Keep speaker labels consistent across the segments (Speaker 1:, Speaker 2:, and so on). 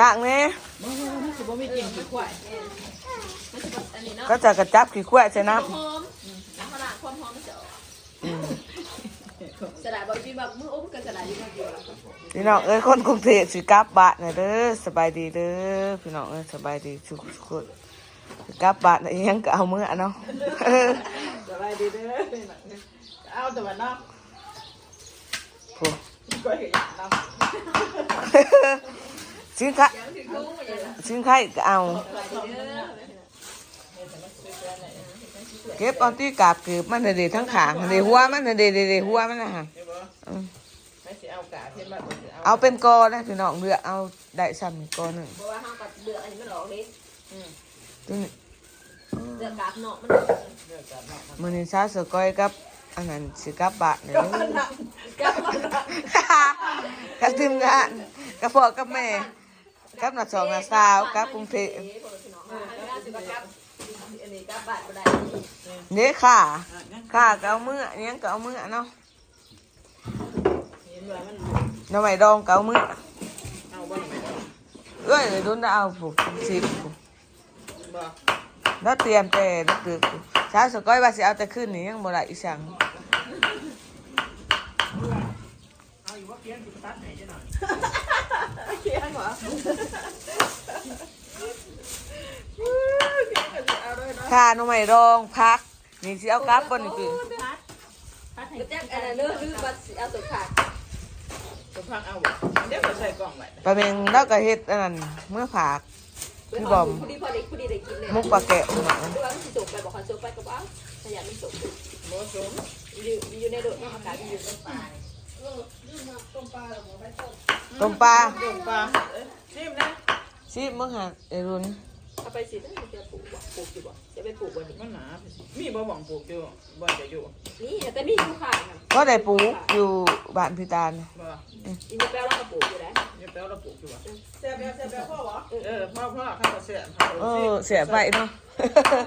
Speaker 1: ต่างแน่
Speaker 2: บ่บ่สิบ่มีกินขี้ควาย
Speaker 3: อันนี้เนาะ
Speaker 1: ก็จะกระจับขี้ขวดใส่น้
Speaker 3: หอมน้ำขนาดความหอมมันจะอสลายบางทีแบบมืออุ้มกันสลายดียว
Speaker 1: พี่น้องเอ้ยคนกรุงเทพสิกลับบ้านนะเด้อสบายดีเด้อพี่น้องเอ้ยสบายดีทุกคนสิกลับบ้านน่ะยังก็เอามือเนาะ
Speaker 2: สบายดีเด้อเอาแต่ว่าเนาะ
Speaker 1: โอ้
Speaker 2: ก็เห็นเนาะ
Speaker 1: สินค้า
Speaker 3: ยังถึงทุ่งมาอย่าง
Speaker 1: สินค้าก็เอา
Speaker 3: สลายดีเด้อ
Speaker 1: เก็บเอาที่กาบเก็บมันน่ะเด้ทั้งขางเด้หัวมันน่ะเด้เด้เด้หัวมันน่ะฮะ
Speaker 2: เห็นบ่
Speaker 1: อืม
Speaker 2: ไม่สิเอากะเห็นบ่สิเอา
Speaker 1: เอาเป็นกอนะพี่น้องเลือกเอาได้ซ้ำอีกกอหนึ่ง
Speaker 3: เพราะว่าห้างกับเดือดอันนี้มันหลอกเลย
Speaker 2: อืม
Speaker 1: ตัวนี้
Speaker 3: เดือดกากเนาะมัน
Speaker 2: เดี๋ยวกันเนาะ
Speaker 1: มื้อนี้ซาสก้อยกับ อันนั้นสิกลับบ้านเด้อ
Speaker 3: กากมัน
Speaker 1: กับทีมงานกับพ่อกับแม่กับน้าสองน้าสาวกับกรุงเทพ
Speaker 3: อันนี้กาบาดบ่ได้
Speaker 1: เด้ค่ะ ค่ะก็เอามืออันนี้ก็เอามือเนาะ
Speaker 2: เห็นว่ามัน
Speaker 1: หน้ำไม้ดองก็เอามือ
Speaker 2: เอาบ่ได้
Speaker 1: เอ้ยโดนเอาผู้สิบผู้
Speaker 2: บ่
Speaker 1: แล้วเตรียมแต่ดึกๆผู้ซาสก้อยว่าสิเอาแต่คืนนี้ยังบ่ได้อีสัง
Speaker 2: เอาอยู่ว่าเพียงสิตัดให้จังหน่อย
Speaker 3: เคียงเหรอ
Speaker 2: เอาด้วยเนาะ
Speaker 1: ค่ะหน้ำไม้ดองพัก นี่สิเอากลับบ่นี่คือ
Speaker 3: ก็แจ้งอันนั้นเลือกลืมบัตรเอาสุขาด
Speaker 2: จะพังเอาเดี๋ยวก็ใส่กล่องไว้
Speaker 1: ปลาเมงแล้วก็เฮ็ดอันนั้นเมื่อผักพี่บอม
Speaker 3: ผู้ดีพอดีผู้ดีได้กินเลย
Speaker 1: มุกปลาแกะหน่อย
Speaker 3: ด้วยว่ามันสิสุกไปบอกคอนสุกไปก็บ่เอาขยันมันสุก
Speaker 2: บ่สม
Speaker 3: อยู่อยู่ในโดดอากาศอยู่ในป่า
Speaker 1: ต้มปลา
Speaker 2: ต้มปลาเอ้ยชิมนะ
Speaker 1: สิมึงหาไอ้รุ่น
Speaker 3: เอาไปสิจะปลูกบ่ปลูกอยู่บ่จะไปปลูกบ่นี่
Speaker 2: มันหนามีบ่หวังปลูกอยู่บ่จะอยู่
Speaker 3: นี่แต่มีอยู่ค่ะ
Speaker 1: ก็ได้ปลูกอยู่บ้านพี่ตาล
Speaker 2: บ่
Speaker 3: อีนี่แปลว่าก็ปลูกอยู่แล้ว
Speaker 2: อย่าแปลเราปลูกอยู่บ่
Speaker 3: เสียบเสียบพ่อบ่
Speaker 2: เออพ่อพ่อข้าก็เสียพ่อ
Speaker 1: เออเสียไปเนาะ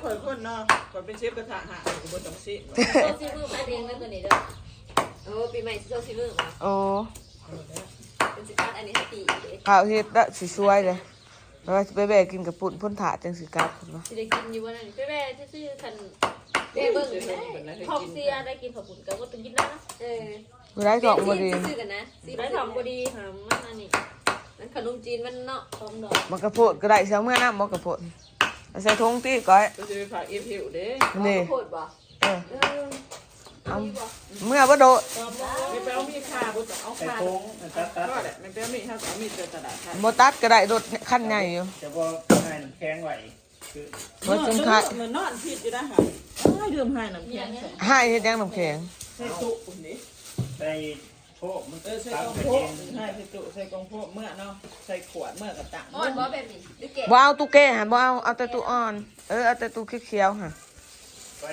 Speaker 2: ข่อยคนเนาะข่อยเป็นเชฟกระทะหากูบ่ต้องสิ
Speaker 3: โซซีมือมาเรียงแล้วตัวนี้เด้อ โอ้ปีใหม่โซซีมือมา
Speaker 1: โอ้
Speaker 3: เป็นสิการอันนี้ให้ตี
Speaker 1: ข้าวเฮ็ดละสิสวยเลยแล้วว่าสิไปแบกกินกับปุ่นพ่นถาจังสิกลับพุ่นว่า
Speaker 3: สิได้กินอยู่ว่านั่นไปแม่ซื่อๆคันแม่เบิ่งท้องเสียได้กินผักบุญก็บ่ต้องกินนะเออ
Speaker 1: บ่ได้ท้องบ่ดี
Speaker 3: ซื้อกันนะได้ทองบ่ดีค่ะมันอันนี้มันขนมจีนมันเนาะทองดอก
Speaker 1: มันกระโพดก็ได้เสียเมื่อน้ำบ่กระโพดเอาใส่ถุงตีก้อย
Speaker 2: ก็จะไปฝากเอฟหิวเด้
Speaker 1: นี่
Speaker 3: โคตรบ่
Speaker 1: เออ
Speaker 3: เออ
Speaker 1: เอาเมื่อบ่โดด
Speaker 2: ไม่แปลว่ามีค่าบ่ต้องเอาค่าก็แหละไม่แปลว่ามีค่าก็มีแต่ตลาดค่า
Speaker 1: บ่ตัดก็ได้โดดขั้นใหญ่อยู่
Speaker 4: จะว่าให้น้ำแข็งไหวคือ
Speaker 1: บ่จึงค่ะ
Speaker 2: เหมือนนอนผิดอยู่นะค่ะอ้ายดื่มให้น้ำแข็งใส่
Speaker 1: ให้เฮ็ดยังน้ำแข็ง
Speaker 2: ใส่ตุอุ่นดิ
Speaker 4: ใส่โชคมัน
Speaker 2: เออใส่
Speaker 4: ตาม
Speaker 2: กอง
Speaker 4: กระ
Speaker 2: โพ
Speaker 4: เทีย
Speaker 2: ก
Speaker 4: ม
Speaker 2: ให้ใส่ตุใส่กองโพกเมื่อเนาะใส่ขวดเมื่อกับตัง
Speaker 3: อ่อนบ่แบบนี้หรือแก่
Speaker 1: บ่เอาตู้แก่หั่นบ่เอาเอาแต่ตู้อ่อน เออเอาแต่ตู้เขียวๆหั่น
Speaker 4: ไว้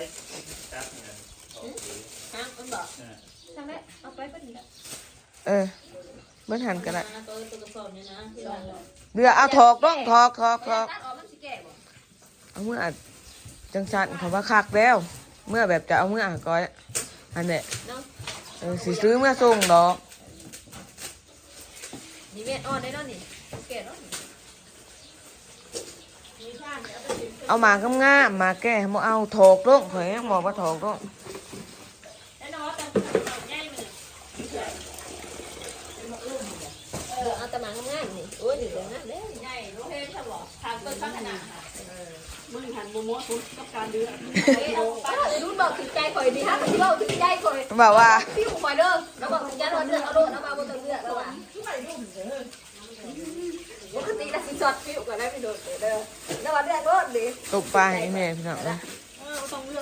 Speaker 4: ตัดเนี่ยออกสี
Speaker 3: ฮะมันบ่
Speaker 4: อ่า
Speaker 3: ทางนั้นเอาไปบ่ดีละ
Speaker 1: เออเบิ่นหันก็ได้
Speaker 3: ตัวตัวกระสอบนี่นะที่ว่า
Speaker 1: เรือเอาถอกต้องถอกถอกถอก
Speaker 3: ตัดออกมันสิแก่บ่
Speaker 1: เอาเมื่ออัดจังสันเขาว่าคักแล้ว เมื่อแบบจะเอาเมื่ออัดก้อยอันเนี้ย
Speaker 3: เนาะ
Speaker 1: เออสิซื้อเมื่อส่งดอก
Speaker 3: นี่เม็ดอ่อนได้เนาะนี่แก่เนาะ
Speaker 1: เอามากำงามมาแก้มาเอาถอกต้องข่อยยังบอกว่าถอกต้อง
Speaker 3: แล้วเนาะแต่ง่ายมันเออเอาตะหมางงามๆนี่โอ้ยเดี๋ยวนะเด้ใหญ่โอเคใช่บ่ทางต้นพัฒนาค่ะ
Speaker 2: มึง หันโมโมทุนกับการเดือด
Speaker 3: รุ่นบอกถึงใจข่อยดีฮะพี่บอกถึงใจข่อย
Speaker 1: บอกว่า
Speaker 3: พี่ข่อยเด้อแล้วบอกถึงใจเราเลือกเอาโลดเอามาบนตัวเลือกแล้วว่ะปกติแล้วสิจอดพี่ก็ได้พี่โดดเด้อแล้วว่าเลือกโลดดิ
Speaker 1: ตกปลาให้แม่พี่น้องนะ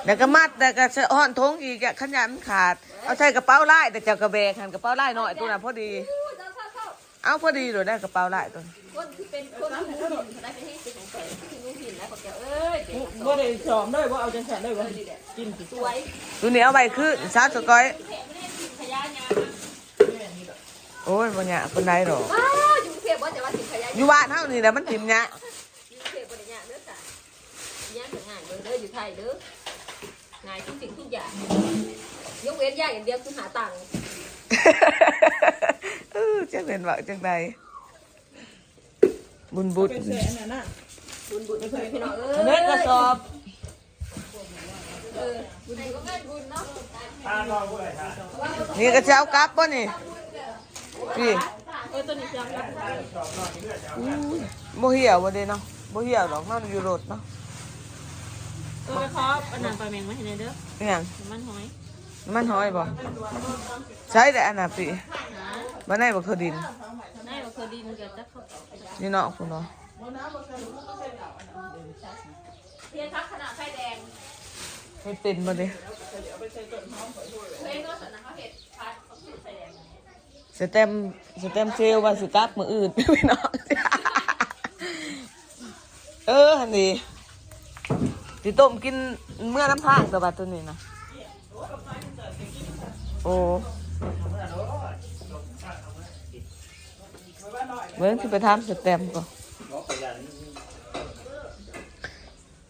Speaker 1: แล้วก็มัดแล้วก็ห่อนทงอีกขยันขาด เอาใส่กระเป๋าไล่แต่เจ้ากระเบกหันกระเป๋าไล่หน่อยตัวน่ะพอดี
Speaker 3: เอา
Speaker 1: พอดีเลยได้กระเป๋าไล่ตัว
Speaker 3: คนที่เป็นคนที่ได้เป็นที่
Speaker 2: บ่ได้สอมด้วยบ่เอาจังสันด้วยบ่กินสิ
Speaker 3: สวย
Speaker 1: ตัวนี้เอาไว้คือซาสก้อย
Speaker 3: แขกไม่ได้กินขยะยา
Speaker 1: โอ้ยบ่เนี่ยคนใดหรอก
Speaker 3: ว้าวอยู่เทียบว่าจะว่าสิขยะ
Speaker 1: อยู่บ้านเท่านี้แหละมันถิ่มเนี่ย
Speaker 3: อยู่เทียบบริญญาเด้อจ้ะย่างถึงงานเด้อเด้ออยู่ไทยเด้อง่ายทุกสิ่งทุกอย่างยกเว้นยากอย่างเดียวคือหาตังค์
Speaker 1: เออจะเป็นว่าจังใดบุญบุญ
Speaker 2: เป็นเสื้ออันนั้นน่ะ
Speaker 5: บุญบุญไปพี่น้องเอ
Speaker 1: อันนี้กระสอบ
Speaker 5: เออบุญก็เงินบุญเนาะ
Speaker 4: ตาลองผู้ใดท่า
Speaker 1: นี่กระเช้ากลับป่ะนี่พี่
Speaker 5: เออตัวนี้จะรับ
Speaker 1: โมเหี่ยวบ่เด้เนาะโมเหี่ยวหรอกมันอยู่รถเนาะ
Speaker 5: เออขออันนั้นปลาแมงมาให้ในเด้อ
Speaker 1: อหย่าง
Speaker 5: มันหอย
Speaker 1: น้ำมันหอยบ่ใช้แต่อันน่ะปีบ่ได้บ่เคยดิน
Speaker 5: ได้บ่เคยดินก็จะเข้าเอาไป
Speaker 1: นี่เนาะ คุณเนาะ
Speaker 5: เทียนทักขนาดไฟแดง
Speaker 1: ให้เป็นบ่เด้
Speaker 5: เองก็สนะเขาเห็ดพัดเขาสุดไฟแดง
Speaker 1: สเต็มสเต็มเซลล์ว่าสิกลับมื้ออื่นพี่น้องเออหั่นนี่สิต้มกินเมื่อน้ำทางตัวบัดตัวนี้นะโอ้เบิ่งสิไปถามสเต็มก่อน
Speaker 4: บอกขยัน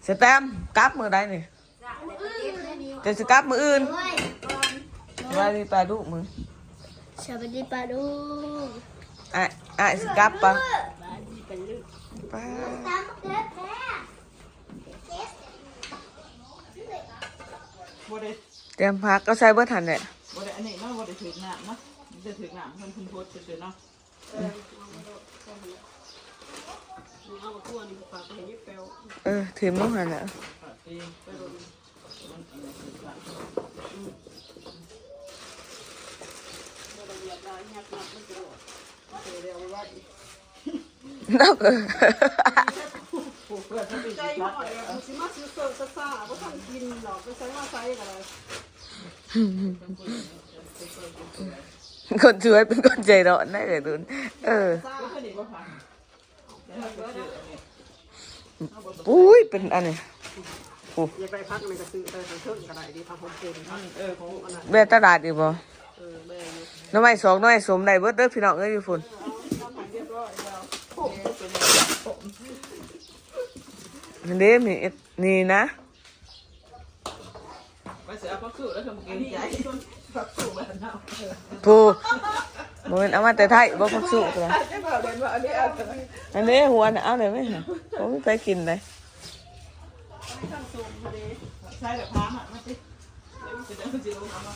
Speaker 1: สแตมป์กลับมือใดนี่จะสกลับมืออื่นไว้ดีปลาดุมือ
Speaker 3: สวัสดีปลาดู
Speaker 1: อะอะสกลับปะปลา
Speaker 3: ตามเกิดแท้
Speaker 2: บ่ได้
Speaker 1: เตรียมพักก็ใส่เบิร์ทันเนี่ย
Speaker 2: บ่ได้อันนี้เนาะบ่ได้ถือหน้าเนาะจะถือหน้าเพิ่นเพิ่นโพสต์เฉยๆเนาะ
Speaker 1: เออถือมั้งหันอะ
Speaker 2: ไปโดน
Speaker 1: นอกเออ
Speaker 2: ผูกเพื่อนเพิ่นสิรัดไว้เอา
Speaker 6: สิมาซื้อเสิร์ฟซ่าๆบ่ทันกินหรอกไปใช้มาใช้กันเลย
Speaker 1: คนช่วยเป็นคนใจร้อนได้เลยดุนเออ
Speaker 2: เพิ่นนี่นวเออัน นี้
Speaker 1: อุ้ยเป็นอันนี้โอ้
Speaker 6: อยากได้พักมันก็ซื้อไปทางเทิงก็ได้ดีพักผมเป็นพัก
Speaker 2: เออของอันนั้น
Speaker 1: แม่ตลาดอีกบ่
Speaker 6: เออแม่อยู่
Speaker 1: น้ำไม้สองน้ำไม้สมได้เบิดเด้อพี่น้องเอ้ยอยู่ฝุ่น
Speaker 6: ทำให้เรียบร้อยแล้ว
Speaker 1: นี่เด้มีนี่นะ
Speaker 2: ไปเสือเอาพักสู้แล้วทำเกรงใจพักสู้บ้านเฮาเออ
Speaker 1: ผู้ บ่แม่นเอามาแต่ไทยบ่พักสู้ตัว
Speaker 2: จะบอกเด่นว่าอันนี้เอาแต่ไม่
Speaker 1: อันนี้หัวน่ะเอาเลยไหมฮะผมไม่ไปกินเลย
Speaker 2: ใช่แบบพามอะมาสิเดี๋ยวมันจะได้มันจะลงเอามา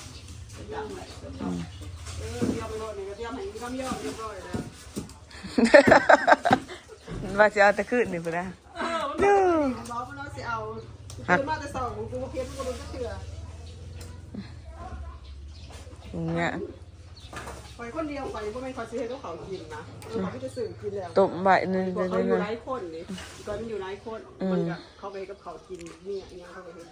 Speaker 2: เป็นอย่างไร
Speaker 6: เออเตรียมไปโลดนี่ก็เตรียมให้กำยอมเรียบร้อยแล้ว
Speaker 1: ว่าจะเอาแต่คืนนี่พุ่นนะ
Speaker 6: เออมันบอกมันว่าสิเอาคือมาแต่สองกูบ่เพียนกูบ่รู้จักเทื่อ
Speaker 1: อย่างเงี้ย
Speaker 6: ไปคนเดียวไปบ่แม่นคอยสิเฮ็ดกับเขากินนะเออเขาก็จะซื้อกินแล้ว
Speaker 1: ต้มใบนึง
Speaker 6: พอ
Speaker 1: จะ
Speaker 6: เขา
Speaker 1: ได้
Speaker 6: อยู่
Speaker 1: นะ
Speaker 6: หลายคนนี่ตอนมันอยู่หลายคนมันก็เขาไปกับเขากินเนี่ยอิหยังเขาก็เฮ็ด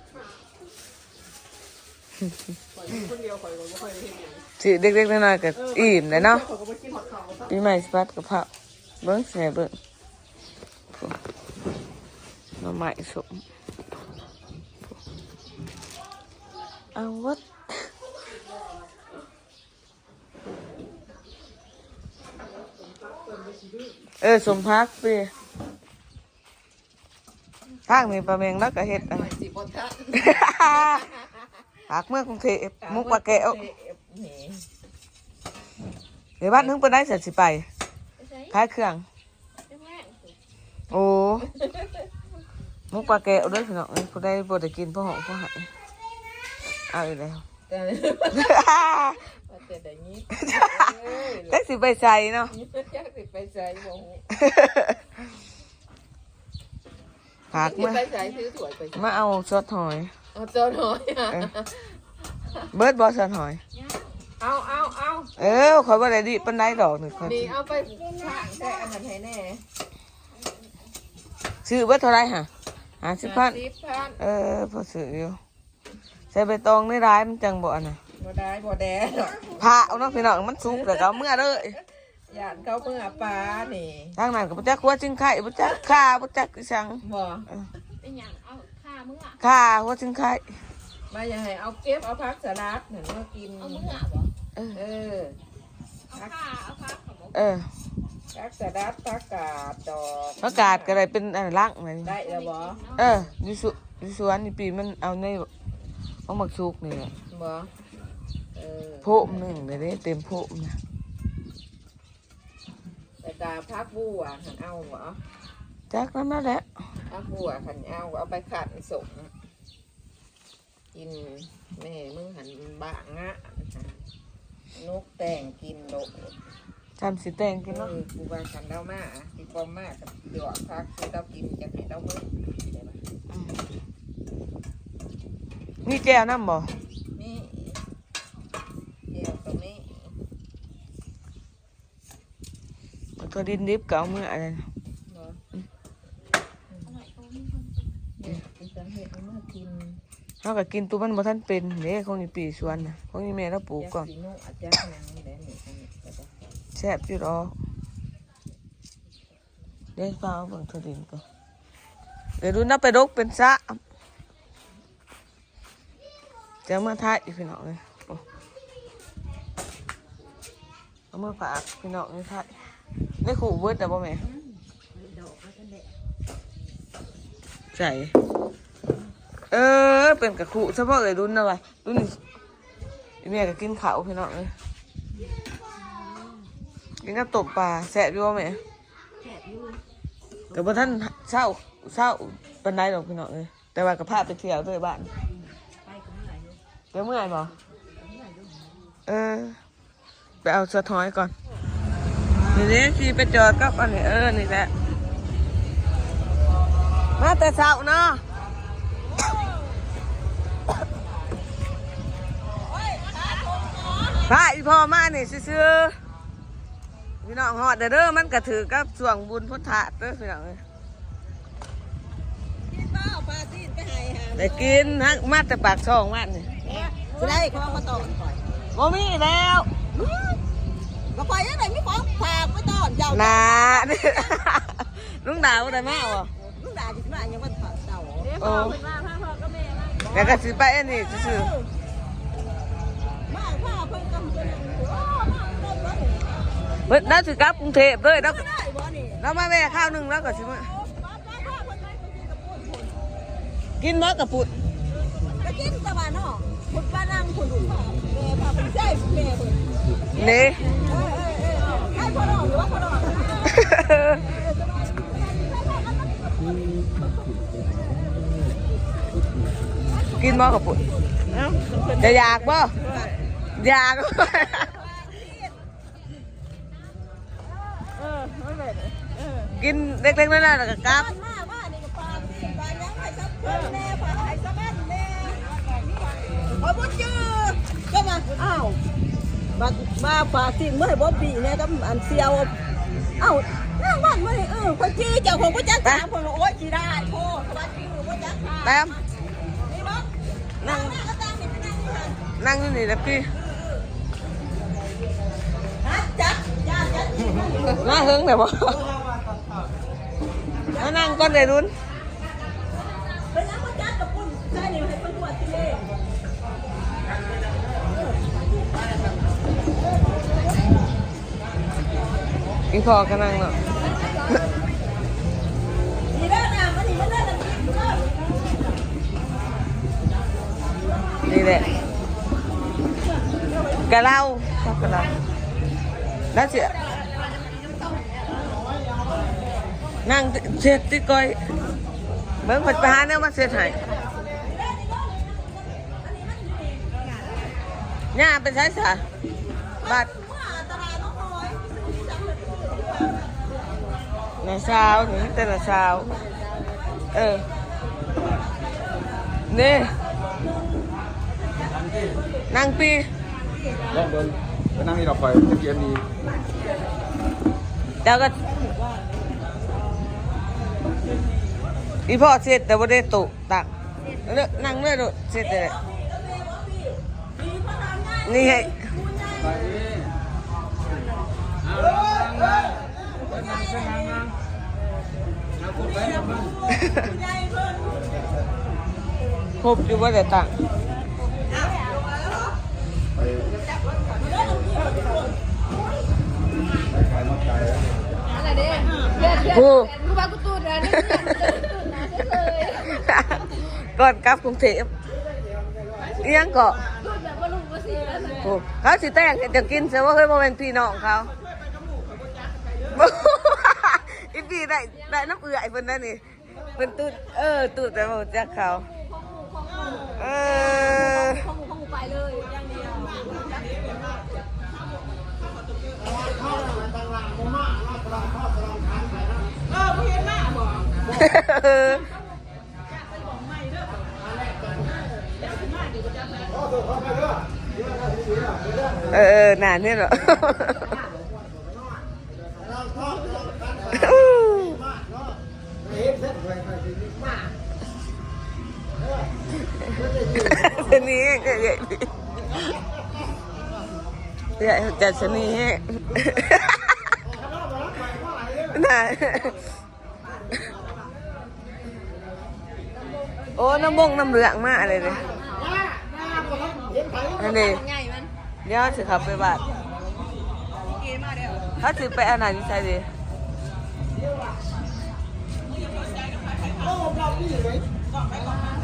Speaker 6: ข่อยอยู่คนเดียวข่อยก็บ่ค่อยได้เฮ็ดหยัง
Speaker 1: สิเด็กๆน้อยๆก็อิ่มเลยเนาะ
Speaker 6: ข่อยก็บ่กินฮอดข้าวซะ
Speaker 1: ปีใหม่สปัดกับข้าวเบิ้งใส่เบิ้งหน่อไม้สมเอาวัด เออสมพักไปทางนี้ปลาเมงแล้วก็เห็ดอัน
Speaker 5: สิบ่ทัน
Speaker 1: ผักเมื่อกรุงเทพมุกปลาแก้ว
Speaker 5: นี่
Speaker 1: เดี๋ยวบ้านนึงไปได้เสร็จสิไป
Speaker 5: ใช่
Speaker 1: ขายเครื่อง
Speaker 5: แม่
Speaker 1: โอ้มุกปลาแก้วเด้วยพี่น้องเอ้ยผู้ได้บ่ได้กินพ่อหอมพ่อหายเอาอีกแล้ว
Speaker 5: แต่แต่ได้ยิน
Speaker 1: จักสิไปใส่เนาะ
Speaker 5: อยากสิไปใส่บ่ฮู้
Speaker 1: ผัก
Speaker 5: สิ
Speaker 1: มา
Speaker 5: ไปใส่ซื้อถ้วยไป
Speaker 1: มาเอาซอสหอย
Speaker 5: เอาเจ้าหน่อย
Speaker 1: เออ เบิร์ดบอซอสหอย
Speaker 5: เอาเอาเอา
Speaker 1: เออขอยบ่ได้ดิปานใดดอกนี่ขอย
Speaker 5: นี่เอาไปช่างได้อันนั้นให้แน่
Speaker 1: ซื้อเบิร์ดเท่าไหรฮะห้าสิบพัน
Speaker 5: สิบพัน
Speaker 1: เออพอซื้ออยู่ใส่ใบตองในร้ายมันจังบ่อันน่ะ
Speaker 5: บ่ได้บ่แดดหรอก
Speaker 1: พาเอาเนาะพี่น้องมันสุกแล้วก็เอาเมื่อเลย
Speaker 5: ญาติเขาเมื่อปลานี่
Speaker 1: ทางนั้นก็บ่จักหัวจิงไข่บ่จักข่าบ่จักอีสัง
Speaker 5: บ่
Speaker 3: เป็นอย่างเอาข้าเมื่อ
Speaker 1: ข่าหัวจิงไข่
Speaker 5: มาอย่าให้เอาเก็บเอาพักสลัดนั่นมากิน
Speaker 3: เอาเมื่อบ่
Speaker 5: เออ
Speaker 3: เอาข้าเอาข้าของผม
Speaker 1: เออ
Speaker 5: พักสลัดพักกาดดอก
Speaker 1: ประกาศก็ได้เป็นอันล่างนั่น
Speaker 5: ได้แล้วบ่
Speaker 1: เอออยู่สุอยู่สวนนี่ปีมันเอาในเอาหมักสุกนี่แหละ
Speaker 5: บ่เออ
Speaker 1: โพมหนึ่งเดี๋ยวนี้เต็มโพมนะ
Speaker 5: แต่กกาพักบัวหันเอาเหรอ
Speaker 1: จักนั่นนั่นแหละ
Speaker 5: พักบัวหันเอาเอาไปขัดสมกินแม่มึงหันบางะนกแต่งกินดก
Speaker 1: จำสิแต่งกิน
Speaker 5: เอ
Speaker 1: เนาะ
Speaker 5: อกูว่าขันเดามากินบอมมากกับหยอดพักคือเรากินจะให้เราเมื่อ
Speaker 1: มีแก้วน้ำบ่
Speaker 5: นี่เกี่ยวกับนี่
Speaker 1: เอา ตัวดินดิบเก่าเมื่ออะไรนะ
Speaker 5: เนาะเขา
Speaker 1: ก็กินตัวมันบ่ทันเป็นเด้ของอีปีสวนนะของอีแม่เราปลูกก่อน
Speaker 5: สีนุ่อาจารย์นางนี่แหละนี่อันนี้ก็ได้
Speaker 1: แซ่บอยู่ดอเดี๋ยวฟ้าเบิ่งตัวดินก่อนเดี๋ยวดูนับไปดกเป็นซะจะมาทายอีกพี่น้องเลยโอ้เอามาฝากพี่น้องนี่ทาย ได้ขู่เบิร์ดแต่บ่แม่ใส่เออ เป็นกระขู่เฉพาะเลยรุ่นนะวะรุ่นอีแม่ก็กินข้าวพี่น้องเลยกินกับตบปลาแสบอยู่บ่แม่แต่บ่ท่านเศร้าเศร้าปันไดหรอกพี่น้องเลยแต่ว่ากับพาไปเที่ยวด้วยบ้านไปเมื่อยบ่เออไปเอาสะท้อยก่อน นี่นี่ขี่ไปจอดกับอันนี้เออ นี่แหละ มาแต่เช้าเนาะพระอีพ่อมานี่ซื่อๆพี่น้องหอดเด้อเด้อมันก็ถือกับส่วงบุญพุทธะเด้อพี่น้องเอ้ย
Speaker 2: ป้าเอาปลาซีดไปให้หา
Speaker 1: ได้กินฮักมาแต่ปากช่องมันนี่
Speaker 2: จะได้ของมาต่อนก่อน
Speaker 1: บ่มีแล้ว
Speaker 2: ก็ไปยังไงไม่ของฝากมาต่อ นยาว
Speaker 1: นาลุงดาวได้มาบ่
Speaker 2: ลูกด่าจิมายังมันฝากเต่า
Speaker 1: โอ้แล้วก็สิไปอันนี้ซื่อ
Speaker 2: มาผ้าเพิ่นกำเป็นโอ้มาเพิ่นรถ
Speaker 1: ๆเบิดน่าสิกลับกรุงเทพเลยแล้วก็
Speaker 2: ได้บ่นี่
Speaker 1: แล้วมาแม่ข้าวหนึงแล้วก็สิมา
Speaker 2: ป้าป้าเพิ่นไปไปกินกับปุ่นพุ่น
Speaker 1: กินน้อยกับปุด
Speaker 2: ไปกินตะวันเนาะพุ่นป้านั่งพุ่นดูพ่อแม่พาเพิ่นใช้แม่เพิ่ น
Speaker 1: นี่
Speaker 2: เออเออเออให้พ่อรอหรือว่า
Speaker 1: กินบ่กับปุดจะอยากบ่อยาก
Speaker 5: เออไม่เป็นเออ
Speaker 1: กินเล็กๆน้อยๆแล้วก็กลับ
Speaker 2: มาว บเพิ่นแน่ปลาให้ซับแม่นแน่โอ้ยบ่จื้อก็มาอ้าวมามาฝากสิ่งเมื่อให้บ๊อบบี้เนี่ยกับอันเซียวอ้าวนั่งบ้านมาเลยเออคนจี้เจ้าของบ่จักถามคนโอ้ยสิได้โพสวัสดีหนูบ่จักถาม
Speaker 1: แต้ม
Speaker 2: นี่บ่นั่งหน้าก็ตามนี่ไปนั่งนี่หั่น
Speaker 1: นั่งอยู่นี่แหละพี่
Speaker 2: ฮะจักจ้าจักนี่นั่งอยู่
Speaker 1: น่าหึงแต่บ่มานั่งก่อนเลยรุน
Speaker 2: ไปนั่งบ่จักกับปุ่นใช่นี่ให้เพิ่นตรวจสิเด้
Speaker 1: อี ก็นั่งเนาะ
Speaker 2: นี่เด้อน่ะมันนี่มันเน่ะนี่
Speaker 1: แหละกะเล่าชอบกะเล่าแล้วเสียนั่งเสียติก้อยเบิ่งเพิ่นไปหาแนวมาเสียให้ย่าเป็นไสซะบัด
Speaker 2: ว่าอันตร
Speaker 1: ในเช้านี่แต่ละเช้า เออ นี่นางปี
Speaker 4: ลองเดินไปนั่งนี่เราไปตะเกียบนี้
Speaker 1: เดี๋ยวก็อีพ่อเสร็จแต่ว่าได้ตุตักเลิกนั่งเลยดูเสร็จเลยนี่ไง
Speaker 4: ค
Speaker 1: รบอยู่ว่าได้ตัง
Speaker 4: กู
Speaker 1: กู
Speaker 7: บ้ากูตูดนะ
Speaker 1: ก่อนกลับกรุงเทพเอียงเกาะ
Speaker 7: ตูดแบบว่าลุงว่าสีแล้ว
Speaker 1: โอ้เขาสิแต่งจะกินเสียว่าเฮ้ยโมเป็นพี่น้องเขา บ่ พี่ได้ได้น้ำเอื่อยเพิ่นนั่นนี่เพิ่นตูดเออตูดแต่บ่จักเขาเออ
Speaker 3: ข้องข้องไปเลยอย่างเดียว
Speaker 1: เออเออน่าเนี่ยเหรอ ชนีแห้งเอ้ยเอ้ยเอ้ยจัดชนีแห้น่าโอ้น้ำบงน้ำเหลืองมากเลยเลยอันนี้
Speaker 3: ใหญ่มัน
Speaker 1: เดี๋ยวสิขับไปบานถ้าสิไปอันไหนใช่ดิเ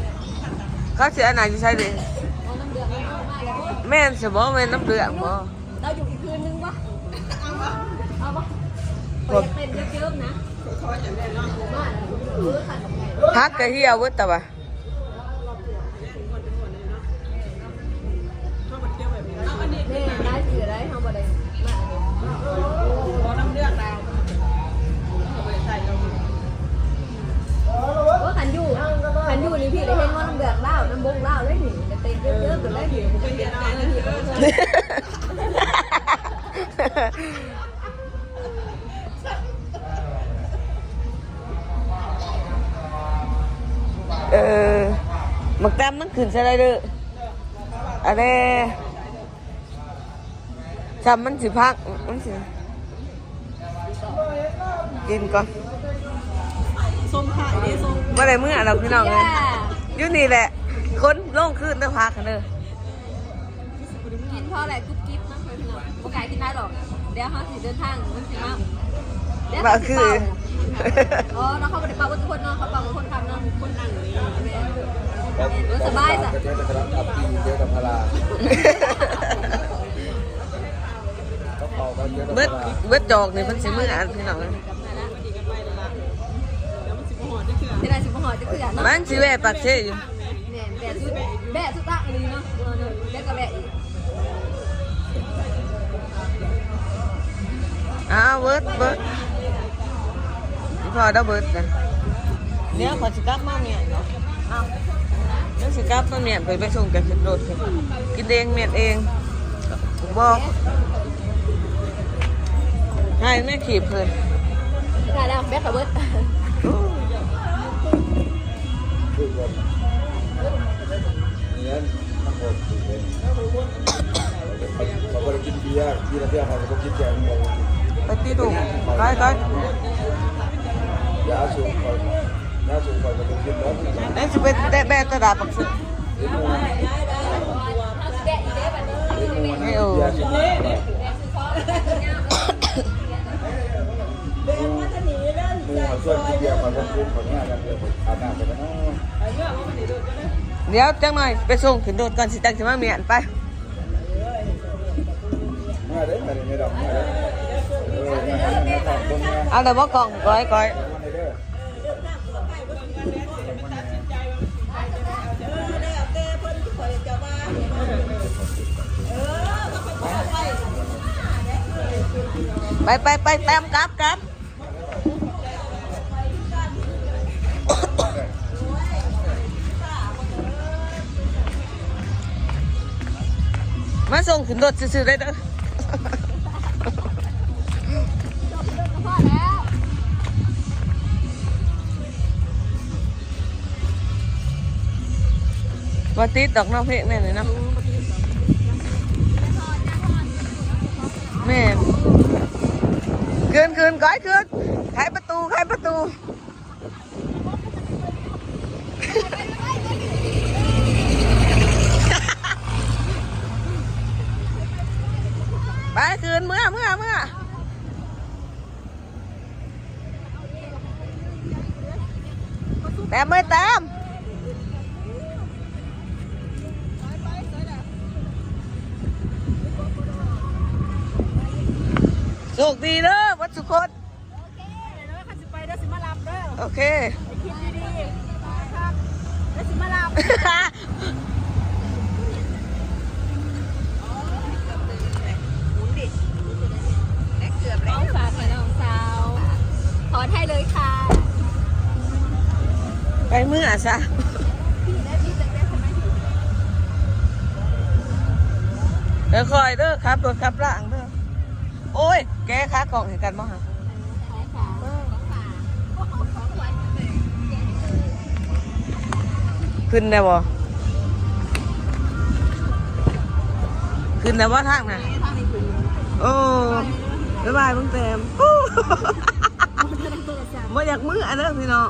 Speaker 1: ขาสิอันไหนใช่ดิ
Speaker 3: เอาน้ำเดือดมันเอามาแล้ว
Speaker 1: แม่นสิบ่แม่นน้ำเหลืองบ่
Speaker 3: เราอยู่อีกคืนนึงปะเอาปะเอาปะไปเป็นเยอะๆนะมาเออขันกับไง
Speaker 1: พักกะเหี่ยวเบิดตะบ่ะ
Speaker 3: แม่ได้ถือได้ทำอะไรมาว่าขันอยู่ ขันอยู่นี่พี่ได้เห็นว่าน้ำเดือดเล่าน้ำบงเล่าได้หนิแต่เต็มเยอะๆกันได้หนิเป็นเดือดเต็มเลย
Speaker 1: เออมักแต้มมันขึ้นใช่ได้เด้ออะไรจำมันสิพักมันสิกินก่อน
Speaker 4: ส้มขายดิส้ม
Speaker 1: บ่ได้มื้อเราพี่น้องเลยอยู่นี่แหละ คนลงขึ้นเด้อพักกันเด้อ
Speaker 3: กินเพราะอะไรกุ๊บกิ๊บนะเพื่อนพี่น้องโอกาสกินได้หรอกเดี๋ยวเขาสิเดินทางมันสิมาเดี๋ยว
Speaker 1: บ่
Speaker 3: เขาสิ
Speaker 1: คือ
Speaker 3: เป่าอ๋อน้องเขาไม่ได้เป่าว่าทุกคนเนาะเขาเป่าว่าคนทำเนาะคนนั่งนี่เออสบายจ้ะ
Speaker 2: เดี๋ยวจะกระดับอับปีเดี๋ยวกับพลาก็เป่ากันเดี๋ยวกับ
Speaker 1: เบิด
Speaker 2: พลา
Speaker 1: เบิดจอกนี่เพิ่นสิมื้ออันพี่น้อง
Speaker 3: จะได้สิบหอจะคืออย่างเนาะ
Speaker 1: มันสิแวะปากเชยอยู่
Speaker 3: เนี่ยแบะสุดแบะสุดตั้งอันนี้เนาะเออเนอะแล้วก็แบะอีก
Speaker 1: อ้าวเบิดเบิดอีพอได้เบิดกันเดี๋ยวขอสิกลับมาเมียนอ้าวเดี๋ยวสิกลับมาเมียนไปไปส่งกันขึ้นรถขึ้นกินเองเมียนเองบอกให้แม่ขี่เพิ่น
Speaker 3: ได้แล้วแบะกับเบิร์ด
Speaker 2: นี้มันโหดจริงเลยเขาก็กินเบียร์กินแล้วเบียร์เขาก็กินแกงหมู
Speaker 1: ไปตีดูไปไป
Speaker 2: ยาสูบเขายาสูบเขาก็กินแล้ว
Speaker 1: ไอ้สิไปแตะแบะตะดาปักสุด
Speaker 3: แบะอีกเด้แบบนี้
Speaker 1: ไม่เออ
Speaker 2: ยาสูบ
Speaker 4: เบนมาจะหนีเล่น
Speaker 2: มูเขาช่วยกินเบียร์เขาก็กินเขาเนี่ยกันเดียวอาบน้ำไปแล้ว
Speaker 1: เดี๋ยวจังหน่อยไปส่งขึ้นรถก่อนสิจังสิมาเมียนไป
Speaker 2: มาเด้มาเด้ไม่ดอกมาเด้เออมาหาแตรงนี้
Speaker 1: เอาแต่บ่กล่องก้อยก้อย
Speaker 2: เด้อ
Speaker 4: ไปไป
Speaker 1: ไปไปไปแต้มกลับกลับ มาส่งขึ้นรถซื่อๆได้เด้อ
Speaker 3: ว
Speaker 1: ว่าติดดอกน้องเพลงแน่เลยเนาะแม่นเกินเกินก้อยเกินไขประตูไขประตู ไปคืนเมื่อเมื่อเมื่อแต้มไม่แต้มโชคดีเด้อวัดสุคน
Speaker 3: โอเคเดี๋ยวเราขันจะไป
Speaker 1: โอเค
Speaker 3: คิดดีๆครับแล้วสิมาลา
Speaker 1: ไปเมื่อซะเดี๋ยวคอยเด้อครับรถครับล่างเด้อโอ้ย แกค้ากล่องเห็นกันบ่ฮะ
Speaker 8: ใช่ค่ะขึ้
Speaker 1: นได้บ่ขึ้นได้บ่ทางน่ะโอ้บ๊ายบายเบิ่งเต็มฮู้บ่อยากมืออันเด้อพี่น้อง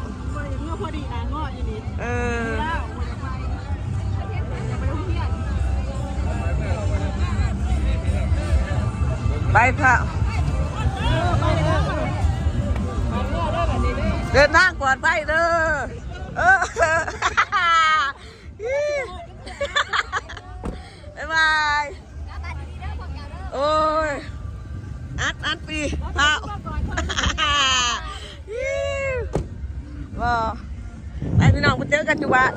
Speaker 3: เออ
Speaker 1: ไปค่ะเดินทางปลอดภัยเด้อเออบ๊ายบาย โอ้ย อัดอัดปีเท้าบ มาเจอกันอยู่บ้าน